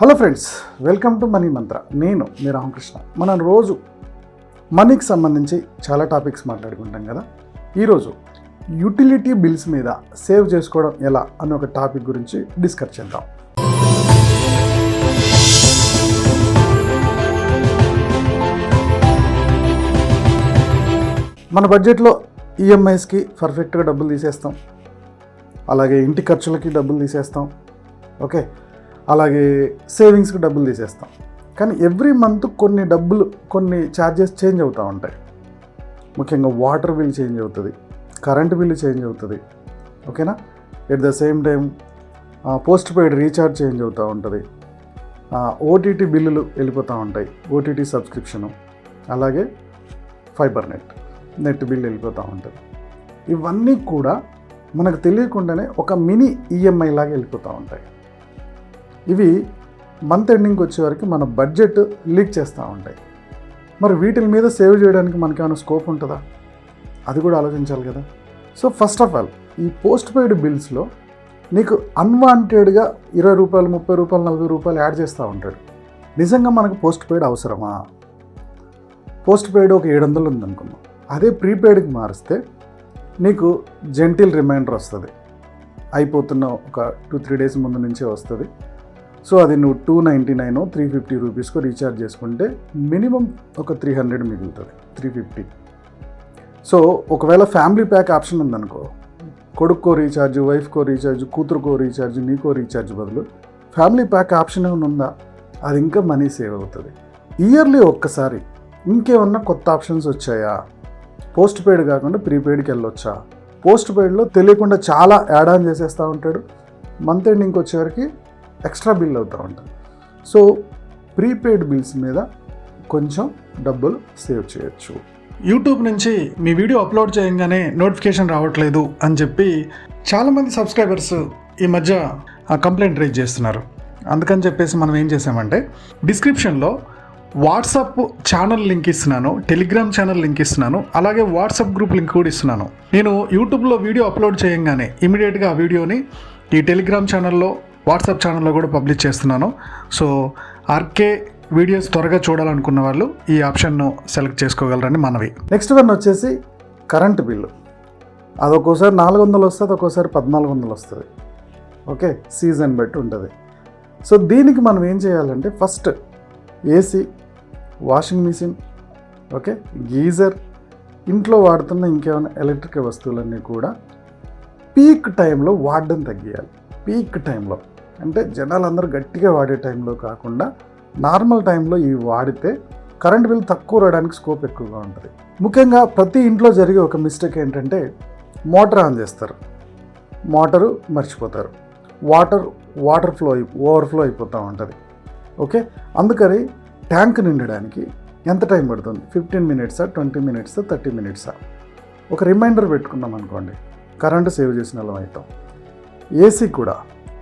Hello friends welcome to money mantra నేను మీ రామకృష్ణ. మనం రోజు మనీకి సంబంధించి చాలా టాపిక్స్ మాట్లాడుకుంటాం కదా. ఈరోజు యూటిలిటీ బిల్స్ మీద సేవ్ చేసుకోవడం ఎలా అనే ఒక టాపిక్ గురించి డిస్కస్ చేద్దాం. మన బడ్జెట్లో ఈఎంఐస్కి పర్ఫెక్ట్గా డబ్బులు తీసేస్తాం. అలాగే ఇంటి ఖర్చులకి డబ్బులు తీసేస్తాం. ఓకే అలాగే సేవింగ్స్కి డబ్బులు తీసేస్తాం. కానీ ఎవ్రీ మంత్ కొన్ని డబ్బులు కొన్ని ఛార్జెస్ చేంజ్ అవుతూ ఉంటాయి. ముఖ్యంగా వాటర్ బిల్ చేంజ్ అవుతుంది కరెంట్ బిల్ చేంజ్ అవుతుంది ఓకేనా? At the same time post paid recharge change అవుతూ ఉంటుంది. ఓటీటీ బిల్లులు వెళ్ళిపోతూ ఉంటాయి ఓటీటీ సబ్స్క్రిప్షను అలాగే ఫైబర్ నెట్ నెట్ బిల్ వెళ్ళిపోతూ ఉంటుంది. ఇవన్నీ కూడా మనకు తెలియకుండానే ఒక మినీ ఈఎంఐ లాగా వెళ్ళిపోతూ ఉంటాయి. ఇవి మంత్ ఎండింగ్కి వచ్చేవరకు మన బడ్జెట్ లీక్ చేస్తూ ఉంటాయి. మరి వీటి మీద సేవ్ చేయడానికి మనకి ఏమైనా స్కోప్ ఉంటుందా? అది కూడా ఆలోచించాలి కదా. సో ఫస్ట్ ఆఫ్ ఆల్ ఈ పోస్ట్ పెయిడ్ బిల్స్లో నీకు అన్వాంటెడ్గా ఇరవై రూపాయలు ముప్పై రూపాయలు నలభై రూపాయలు యాడ్ చేస్తూ ఉంటాడు. నిజంగా మనకు పోస్ట్ పెయిడ్ అవసరమా? పోస్ట్ పెయిడ్ ఒక ఏడు వందలు ఉందనుకున్నాం అదే ప్రీపెయిడ్కి మారిస్తే నీకు జెంటిల్ రిమైండర్ వస్తుంది. అయిపోతున్న ఒక టూ త్రీ డేస్ ముందు నుంచే వస్తుంది. సో అది నువ్వు two ninety nine three fifty రూపీస్కు recharge చేసుకుంటే మినిమం ఒక త్రీ హండ్రెడ్ మిగులుతుంది. త్రీ ఫిఫ్టీ సో ఒకవేళ ఫ్యామిలీ ప్యాక్ ఆప్షన్ ఉందనుకో కొడుక్కో రీఛార్జ్ వైఫ్కో రీఛార్జ్ కూతురుకో రీఛార్జ్ నీకో రీఛార్జ్ బదులు ఫ్యామిలీ ప్యాక్ ఆప్షన్ ఏమైనా ఉందా? అది ఇంకా మనీ సేవ్ అవుతుంది. ఇయర్లీ ఒక్కసారి ఇంకేమన్నా కొత్త ఆప్షన్స్ వచ్చాయా? పోస్ట్ పెయిడ్ కాకుండా ప్రీపెయిడ్కి వెళ్ళొచ్చా? పోస్ట్ పెయిడ్లో తెలియకుండా చాలా యాడ్ ఆన్ చేసేస్తూ ఉంటాడు. మంత్ ఎండింగ్కి వచ్చేవరకు ఎక్స్ట్రా బిల్ అవుతూ ఉంటుంది సో ప్రీపెయిడ్ బిల్స్ మీద కొంచెం డబ్బులు సేవ్ చేయొచ్చు. యూట్యూబ్ నుంచి మీ వీడియో అప్లోడ్ చేయగానే నోటిఫికేషన్ రావట్లేదు అని చెప్పి చాలామంది సబ్స్క్రైబర్స్ ఈ మధ్య కంప్లైంట్ రేజ్ చేస్తున్నారు. అందుకని చెప్పేసి మనం ఏం చేసామంటే డిస్క్రిప్షన్లో వాట్సాప్ ఛానల్ లింక్ ఇస్తున్నాను టెలిగ్రామ్ ఛానల్ లింక్ ఇస్తున్నాను అలాగే వాట్సాప్ గ్రూప్ లింక్ కూడా ఇస్తున్నాను. నేను యూట్యూబ్లో వీడియో అప్లోడ్ చేయంగానే ఇమీడియట్గా ఆ వీడియోని ఈ టెలిగ్రామ్ ఛానల్లో వాట్సాప్ ఛానల్లో కూడా పబ్లిష్ చేస్తున్నాను. సో ఆర్కే వీడియోస్ త్వరగా చూడాలనుకున్న వాళ్ళు ఈ ఆప్షన్ను సెలెక్ట్ చేసుకోగలరని మనవి. నెక్స్ట్ వన్ వచ్చేసి కరెంట్ బిల్లు. అది ఒక్కోసారి నాలుగు వందలు వస్తుంది ఒక్కోసారి పద్నాలుగు వందలు వస్తుంది. ఓకే సీజన్ బట్టి ఉంటుంది. సో దీనికి మనం ఏం చేయాలంటే first AC washing machine okay geyser ఇంట్లో వాడుతున్న ఇంకేమైనా ఎలక్ట్రిక్ వస్తువులన్నీ కూడా పీక్ టైంలో వాడడం తగ్గియాలి. పీక్ టైంలో. అంటే జనాలు అందరూ గట్టిగా వాడే టైంలో కాకుండా నార్మల్ టైంలో ఇవి వాడితే కరెంట్ బిల్ తక్కువ రావడానికి స్కోప్ ఎక్కువగా ఉంటుంది. ముఖ్యంగా ప్రతి ఇంట్లో జరిగే ఒక మిస్టేక్ ఏంటంటే మోటార్ ఆన్ చేస్తారు. మోటారు మర్చిపోతారు. వాటర్ వాటర్ ఫ్లో ఓవర్ఫ్లో అయిపోతూ ఉంటుంది. ఓకే? అందుకని ట్యాంక్ నిండడానికి ఎంత టైం పడుతుంది? ఫిఫ్టీన్ మినిట్సా ట్వంటీ మినిట్సా థర్టీ మినిట్సా? ఒక రిమైండర్ పెట్టుకున్నాం అనుకోండి. కరెంటు సేవ్ చేసిన వాళ్ళం అవుతాం. ఏసీ కూడా.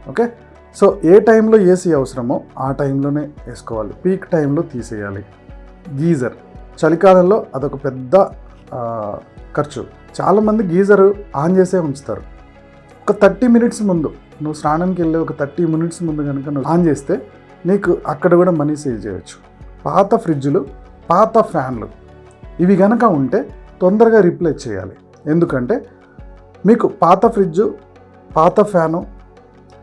ఓకే? సో ఏ టైంలో ఏసీ అవసరమో ఆ టైంలోనే వేసుకోవాలి. పీక్ టైంలో తీసేయాలి. గీజర్. చలికాలంలో అదొక పెద్ద ఖర్చు. చాలామంది గీజర్ ఆన్ చేసే ఉంచుతారు. ఒక థర్టీ మినిట్స్ ముందు నువ్వు స్నానానికి వెళ్ళే ఒక థర్టీ మినిట్స్ ముందు కనుక నువ్వు ఆన్ చేస్తే నీకు అక్కడ కూడా మనీ సేవ్ చేయవచ్చు పాత ఫ్రిడ్జ్లు పాత ఫ్యాన్లు. ఇవి కనుక ఉంటే తొందరగా రిప్లేస్ చేయాలి. ఎందుకంటే మీకు పాత ఫ్రిడ్జ్ పాత ఫ్యాను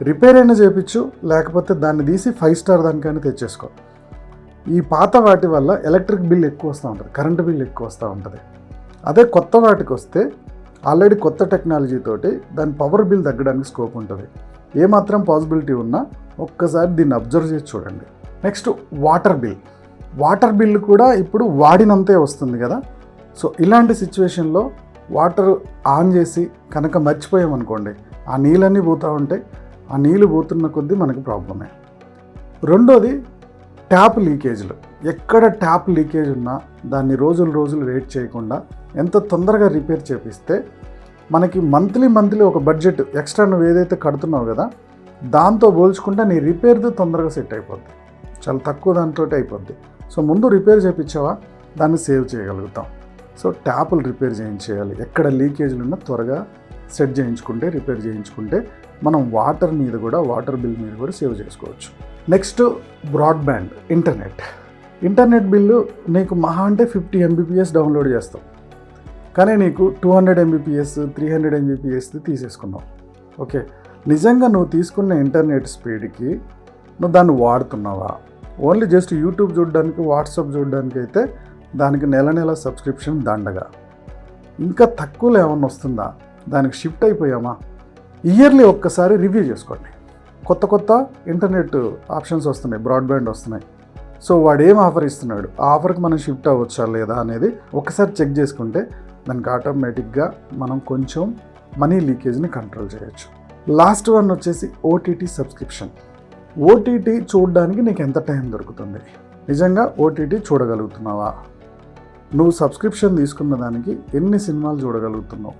రిపేర్ అయినా చేయించు లేకపోతే దాన్ని తీసి ఫైవ్ స్టార్ దానికైనా తెచ్చేసుకో. ఈ పాత వాటి వల్ల ఎలక్ట్రిక్ బిల్ ఎక్కువ వస్తూ ఉంటుంది కరెంటు బిల్ ఎక్కువ వస్తూ ఉంటుంది. అదే కొత్త వాటికి వస్తే ఆల్రెడీ కొత్త టెక్నాలజీ తోటి దాని పవర్ బిల్ తగ్గడానికి స్కోప్ ఉంటుంది. ఏమాత్రం పాసిబిలిటీ ఉన్నా ఒక్కసారి దీన్ని అబ్జర్వ్ చేసి చూడండి. Next water bill water bill కూడా ఇప్పుడు వాడినంతే వస్తుంది కదా. సో ఇలాంటి సిచ్యువేషన్లో వాటర్ ఆన్ చేసి కనుక మర్చిపోయామనుకోండి ఆ నీళ్ళన్నీ పోతూ ఉంటాయి ఆ నీళ్ళు పోతున్న కొద్దీ మనకి ప్రాబ్లమే. రెండోది ట్యాప్ లీకేజ్లు. ఎక్కడ ట్యాప్ లీకేజ్ ఉన్నా దాన్ని రోజులు రోజులు వెయిట్ చేయకుండా ఎంత తొందరగా రిపేర్ చేపిస్తే మనకి మంత్లీ మంత్లీ ఒక బడ్జెట్ ఎక్స్ట్రా నువ్వు ఏదైతే కడుతున్నావు కదా దాంతో పోల్చుకుంటే నీ రిపేర్ది తొందరగా సెట్ అయిపోద్ది. చాలా తక్కువ దాంతో అయిపోద్ది. సో ముందు రిపేర్ చేయించావా దాన్ని సేవ్ చేయగలుగుతాం. సో ట్యాపులు రిపేర్ చేయించేయాలి. ఎక్కడ లీకేజ్లు ఉన్నా త్వరగా సెట్ చేయించుకుంటే రిపేర్ చేయించుకుంటే మనం వాటర్ మీద కూడా వాటర్ బిల్ మీద కూడా సేవ్ చేసుకోవచ్చు. Next broadband internet internet bill నీకు మహా అంటే ఫిఫ్టీ ఎంబీపీఎస్ డౌన్లోడ్ చేస్తాం. కానీ నీకు two hundred Mbps three hundred Mbps తీసేసుకున్నావు okay నిజంగా నువ్వు తీసుకున్న ఇంటర్నెట్ స్పీడ్కి నువ్వు దాన్ని వాడుతున్నావా? ఓన్లీ జస్ట్ యూట్యూబ్ చూడడానికి వాట్సాప్ చూడడానికి అయితే దానికి నెల నెల సబ్స్క్రిప్షన్ దండగా. ఇంకా తక్కువలో ఏమన్నా వస్తుందా? దానికి షిఫ్ట్ అయిపోయామా? ఇయర్లీ ఒక్కసారి రివ్యూ చేసుకోండి. కొత్త కొత్త ఇంటర్నెట్ ఆప్షన్స్ వస్తున్నాయి బ్రాడ్బ్యాండ్ వస్తున్నాయి. సో వాడు ఏం ఆఫర్ ఇస్తున్నాడు? ఆ ఆఫర్కి మనం షిఫ్ట్ అవ్వచ్చా లేదా అనేది ఒకసారి చెక్ చేసుకుంటే దానికి ఆటోమేటిక్గా మనం కొంచెం మనీ లీకేజ్ని కంట్రోల్ చేయొచ్చు. లాస్ట్ వన్ వచ్చేసి ఓటీటీ సబ్స్క్రిప్షన్. ఓటీటీ చూడడానికి నీకు ఎంత టైం దొరుకుతుంది? నిజంగా ఓటీటీ చూడగలుగుతున్నావా? నువ్వు సబ్స్క్రిప్షన్ తీసుకున్న దానికి ఎన్ని సినిమాలు చూడగలుగుతున్నావు?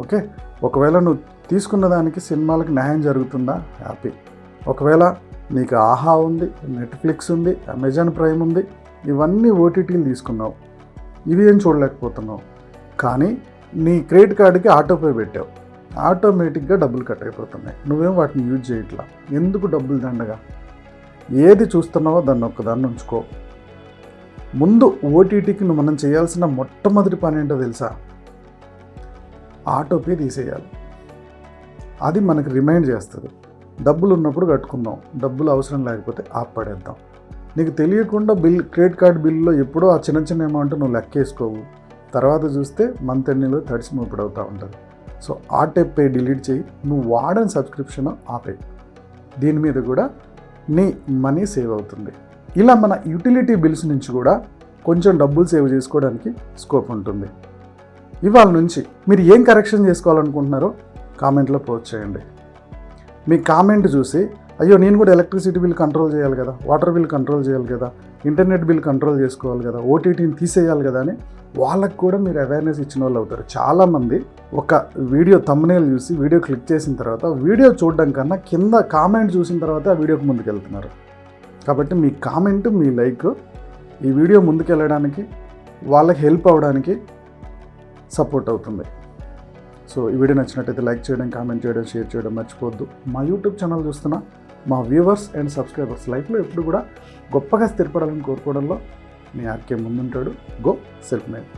ఓకే? ఒకవేళ నువ్వు తీసుకున్న దానికి సినిమాలకు న్యాయం జరుగుతుందా? హ్యాపీ ఒకవేళ నీకు ఆహా ఉంది నెట్ఫ్లిక్స్ ఉంది అమెజాన్ ప్రైమ్ ఉంది ఇవన్నీ ఓటీటీలు తీసుకున్నావు. ఇవి ఏం చూడలేకపోతున్నావు. కానీ నీ క్రెడిట్ కార్డుకి ఆటోపే పెట్టావు. ఆటోమేటిక్గా డబ్బులు కట్ అయిపోతున్నాయి. నువ్వేం వాటిని యూజ్ చేయట్లా? ఎందుకు డబ్బులు దండగా? ఏది చూస్తున్నావో దాన్ని ఒక్కదాన్ని ఉంచుకో. ముందు ఓటీటీకి నువ్వు మనం చేయాల్సిన మొట్టమొదటి పని ఏంటో తెలుసా? ఆటోపే తీసేయాలి. అది మనకి రిమైండ్ చేస్తుంది. డబ్బులు ఉన్నప్పుడు కట్టుకుందాం డబ్బులు అవసరం లేకపోతే ఆపడేద్దాం నీకు తెలియకుండా బిల్ క్రెడిట్ కార్డ్ బిల్లులో ఎప్పుడో ఆ చిన్న చిన్న అమౌంట్ నువ్వు లెక్కేసుకోవు. తర్వాత చూస్తే మంత్ ఎండింగ్లో తడిసి మూపిడవుతూ ఉంటుంది. సో ఆ టైప్ పే డిలీట్ చేయి. నువ్వు వాడని సబ్స్క్రిప్షన్ ఆపే దీని మీద కూడా నీ మనీ సేవ్ అవుతుంది. ఇలా మన యూటిలిటీ బిల్స్ నుంచి కూడా కొంచెం డబ్బులు సేవ్ చేసుకోవడానికి స్కోప్ ఉంటుంది. ఇవాళ నుంచి మీరు ఏం కరెక్షన్ చేసుకోవాలనుకుంటున్నారో కామెంట్లో పోస్ట్ చేయండి. మీ కామెంట్ చూసి అయ్యో నేను కూడా ఎలక్ట్రిసిటీ బిల్ కంట్రోల్ చేయాలి కదా వాటర్ బిల్ కంట్రోల్ చేయాలి కదా ఇంటర్నెట్ బిల్ కంట్రోల్ చేసుకోవాలి కదా ఓటీటీని తీసేయాలి కదా అని వాళ్ళకు కూడా మీరు అవేర్నెస్ ఇచ్చిన వాళ్ళు అవుతారు. చాలామంది ఒక వీడియో తమ్మునేలు చూసి వీడియో క్లిక్ చేసిన తర్వాత వీడియో చూడడం కన్నా కింద కామెంట్ చూసిన తర్వాత ఆ వీడియోకి ముందుకెళ్తున్నారు. కాబట్టి మీ కామెంట్ మీ లైక్ ఈ వీడియో ముందుకెళ్ళడానికి వాళ్ళకి హెల్ప్ అవ్వడానికి సపోర్ట్ అవుతుంది. సో ఈ వీడియో నచ్చినట్టయితే లైక్ చేయడం కామెంట్ చేయడం షేర్ చేయడం మర్చిపోవద్దు. మా యూట్యూబ్ ఛానల్ చూస్తున్న మా వ్యూవర్స్ అండ్ సబ్స్క్రైబర్స్ లైఫ్లో ఎప్పుడు కూడా గొప్పగా స్థిరపడాలని కోరుకోవడంలో మీ ఆర్కే ముందుంటాడు. Go self made.